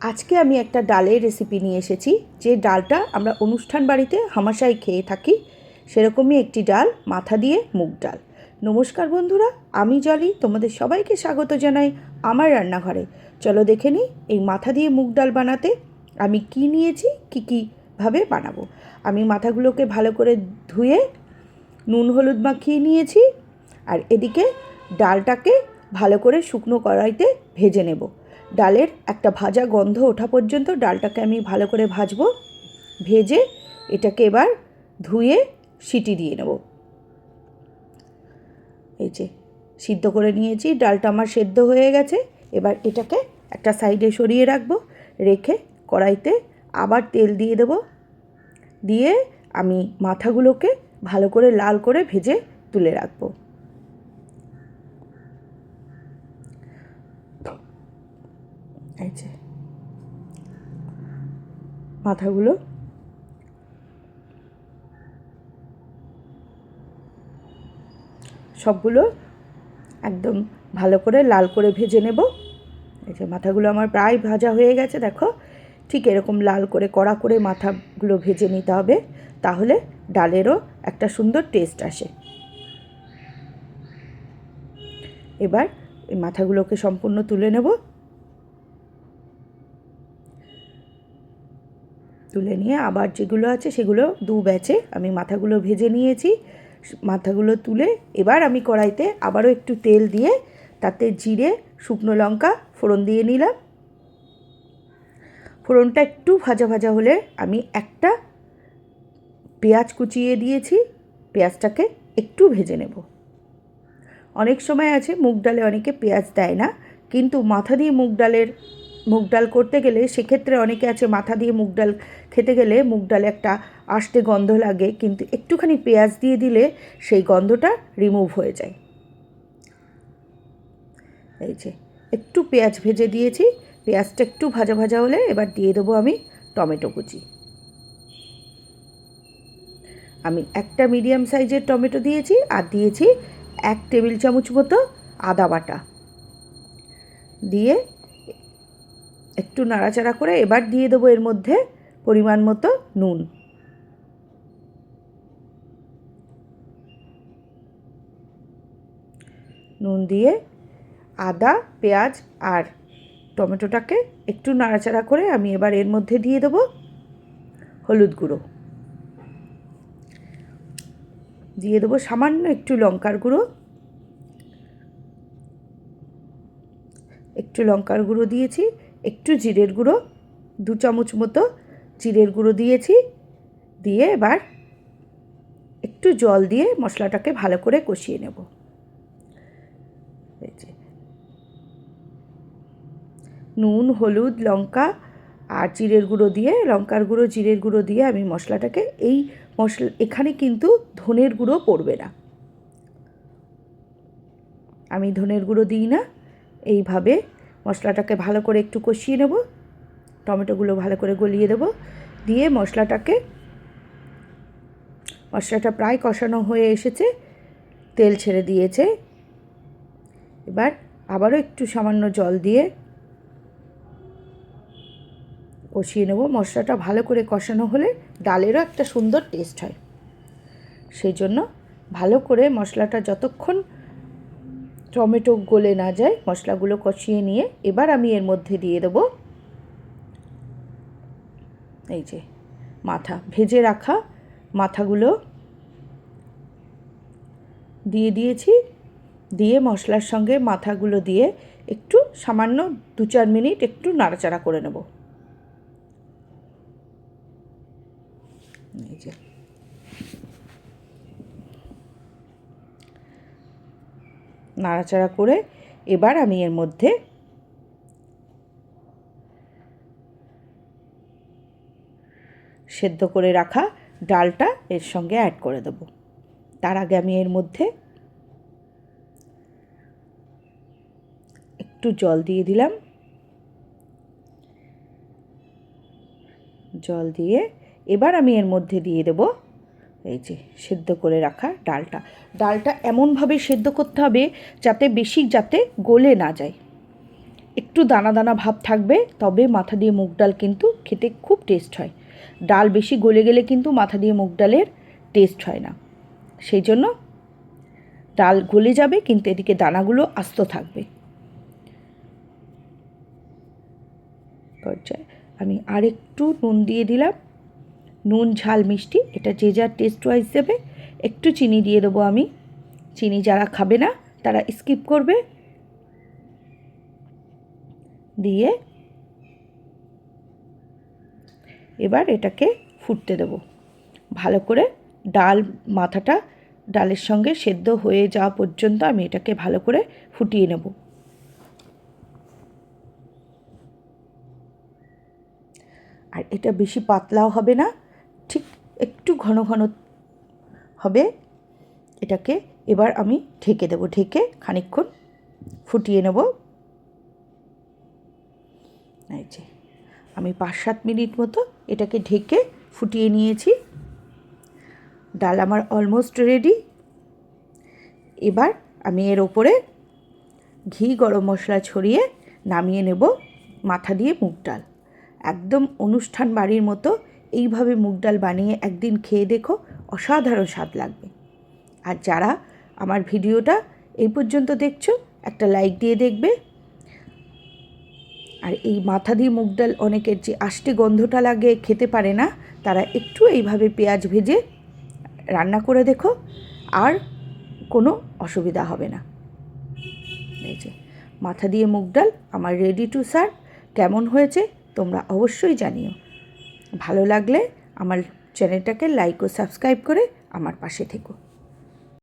আজকে আমি একটা ডালের রেসিপি নিয়ে এসেছি। যে ডালটা আমরা অনুষ্ঠান বাড়িতে হামাশাই খেয়ে থাকি, সেরকমই একটি ডাল, মাথা দিয়ে মুগ ডাল। নমস্কার বন্ধুরা, আমি জলি, তোমাদের সবাইকে স্বাগত জানাই আমার রান্নাঘরে। চলো দেখে নিই এই মাথা দিয়ে মুগ ডাল বানাতে আমি কি নিয়েছি, কী কীভাবে বানাবো। আমি মাথাগুলোকে ভালো করে ধুয়ে নুন হলুদ মাখিয়ে নিয়েছি, আর এদিকে ডালটাকে ভালো করে শুকনো কড়াইতে ভেজে নেব। ডালের একটা ভাজা গন্ধ ওঠা পর্যন্ত ডালটাকে আমি ভালো করে ভাজবো, ভেজে এটাকে এবার ধুয়ে সিটি দিয়ে নেব। এই যে, সিদ্ধ করে নিয়েছি, ডালটা আমার সেদ্ধ হয়ে গেছে। এবার এটাকে একটা সাইডে সরিয়ে রাখব, রেখে কড়াইতে আবার তেল দিয়ে দেব। দিয়ে আমি মাথাগুলোকে ভালো করে লাল করে ভেজে তুলে রাখব। এই যে। মাথাগুলো। সবগুলো একদম ভালো করে লাল করে ভেজে নেব। এই যে মাথাগুলো আমার প্রায় ভাজা হয়ে গেছে, দেখো। ঠিক এরকম লাল করে, কড়া করে মাথাগুলো ভেজে নিতে হবে, তাহলে ডালেরও একটা সুন্দর টেস্ট আসে। এবার এই মাথাগুলোকে সম্পূর্ণ তুলে নেব। তুলে নিয়ে আবার যেগুলো আছে সেগুলো দু ব্যাচে আমি মাথাগুলো ভেজে নিয়েছি, মাথাগুলো তুলে এবার আমি কড়াইতে আবারও একটু তেল দিয়ে তাতে জিরে, শুকনো লঙ্কা, ফোড়ন দিয়ে নিলাম। ফোড়নটা একটু ভাজা ভাজা হলে আমি একটা পেঁয়াজ কুচিয়ে দিয়েছি, পেঁয়াজটাকে একটু ভেজে নেব। অনেক সময় আছে মুগ ডালে অনেকে পেঁয়াজ দেয় না, কিন্তু মাথা দিয়ে মুগ ডালের মুগ ডাল করতে গেলে সেক্ষেত্রে অনেকে আছে মাথা দিয়ে মুগ ডাল খেতে গেলে মুগ ডালে একটা আষ্টে গন্ধ লাগে, কিন্তু একটুখানি পেঁয়াজ দিয়ে দিলে সেই গন্ধটা রিমুভ হয়ে যায়। এই যে, একটু পেঁয়াজ ভেজে দিয়েছি, পেঁয়াজটা একটু ভাজা ভাজা হলে এবার দিয়ে দেবো আমি টমেটো কুচি। আমি একটা মিডিয়াম সাইজের টমেটো দিয়েছি আর দিয়েছি এক টেবিল চামচ মতো আদা বাটা। দিয়ে একটু নাড়াচাড়া করে এবার দিয়ে দেবো এর মধ্যে পরিমাণ মতো নুন। নুন দিয়ে আদা, পেঁয়াজ আর টমেটোটাকে একটু নাড়াচাড়া করে আমি এবার এর মধ্যে দিয়ে দেবো হলুদ গুঁড়ো। দিয়ে দেবো সামান্য একটু লঙ্কার গুঁড়ো। একটু লঙ্কার গুঁড়ো দিয়েছি। একটু জিরের গুঁড়ো, দু চামচ মতো জিরের গুঁড়ো দিয়েছি। দিয়ে এবার একটু জল দিয়ে মশলাটাকে ভালো করে কষিয়ে নেব। নুন, হলুদ, লঙ্কা আর জিরের গুঁড়ো দিয়ে, লঙ্কার গুঁড়ো, জিরের গুঁড়ো দিয়ে আমি মশলাটাকে এই মশলা, এখানে কিন্তু ধনের গুঁড়ো পড়বে না। আমি ধনের গুঁড়ো দিই না। এইভাবে মশলাটাকে ভালো করে একটু কষিয়ে নেব। টমেটোগুলো ভালো করে গলিয়ে দেব। দিয়ে মশলাটাকে, মশলাটা প্রায় কষানো হয়ে এসেছে, তেল ছেড়ে দিয়েছে। এবার আবারও একটু সামান্য জল দিয়ে কষিয়ে নেব। মশলাটা ভালো করে কষানো হলে ডালেরও একটা সুন্দর টেস্ট হয়। সেই জন্য ভালো করে মশলাটা যতক্ষণ টমেটো গলে না যায়, মশলাগুলো কষিয়ে নিয়ে এবার আমি এর মধ্যে দিয়ে দেবো এই যে মাথা, ভেজে রাখা মাথাগুলো। দিয়ে দিয়েছি, দিয়ে মশলার সঙ্গে মাথাগুলো দিয়ে একটু সামান্য দু চার মিনিট একটু নাড়াচাড়া করে নেব। এই যে নাড়াচাড়া করে এবার আমি এর মধ্যে সেদ্ধ করে রাখা ডালটা এর সঙ্গে অ্যাড করে দেব। তার আগে আমি এর মধ্যে একটু জল দিয়ে দিলাম। জল দিয়ে এবার আমি এর মধ্যে দিয়ে দেব এই যে সেদ্ধ করে রাখা ডালটা। ডালটা এমনভাবে সেদ্ধ করতে হবে যাতে বেশি যাতে গলে না যায়। একটু দানা দানা ভাব থাকবে, তবে মাথা দিয়ে মুগ ডাল কিন্তু খেতে খুব টেস্ট হয়। ডাল বেশি গলে গেলে কিন্তু মাথা দিয়ে মুগ ডালের টেস্ট হয় না। সেই জন্য ডাল গলে যাবে, কিন্তু এদিকে দানাগুলো আস্ত থাকবে। পর্যায়ে আমি আরেকটু নুন দিয়ে দিলাম। নুন, ঝাল, মিষ্টি, এটা যে যার টেস্ট ওয়াইজ দেবে। একটু চিনি দিয়ে দেবো আমি। চিনি যারা খাবে না, তারা স্কিপ করবে। দিয়ে এবার এটাকে ফুটতে দেব। ভালো করে ডাল মাথাটা ডালের সঙ্গে সেদ্ধ হয়ে যাওয়া পর্যন্ত আমি এটাকে ভালো করে ফুটিয়ে নেব। আর এটা বেশি পাতলাও হবে না। একটু ঘন ঘন হবে, এটাকে এবার আমি ঢেকে দেবো, ঢেকে খানিকক্ষণ ফুটিয়ে নেব। এই যে, আমি পাঁচ সাত মিনিট মতো এটাকে ঢেকে ফুটিয়ে নিয়েছি। ডাল আমার অলমোস্ট রেডি এবার আমি এর ওপরে ঘি, গরম মশলা ছড়িয়ে নামিয়ে নেব মাথা দিয়ে মুগ ডাল। একদম অনুষ্ঠান বাড়ির মতো এইভাবে মুগ ডাল বানিয়ে একদিন খেয়ে দেখো, অসাধারণ স্বাদ লাগবে। আর যারা আমার ভিডিওটা এই পর্যন্ত দেখছ, একটা লাইক দিয়ে দেখবে। আর এই মাথা দিয়ে মুগ ডাল অনেকের যে আষ্টে গন্ধটা লাগে, খেতে পারে না, তারা একটু এইভাবে পেঁয়াজ ভেজে রান্না করে দেখো, আর কোনো অসুবিধা হবে না। এই যে, মাথা দিয়ে মুগ ডাল আমার রেডি টু সার্ভ কেমন হয়েছে তোমরা অবশ্যই জানিও। ভালো লাগলে আমার চ্যানেলটাকে লাইক ও সাবস্ক্রাইব করে আমার পাশে থেকো।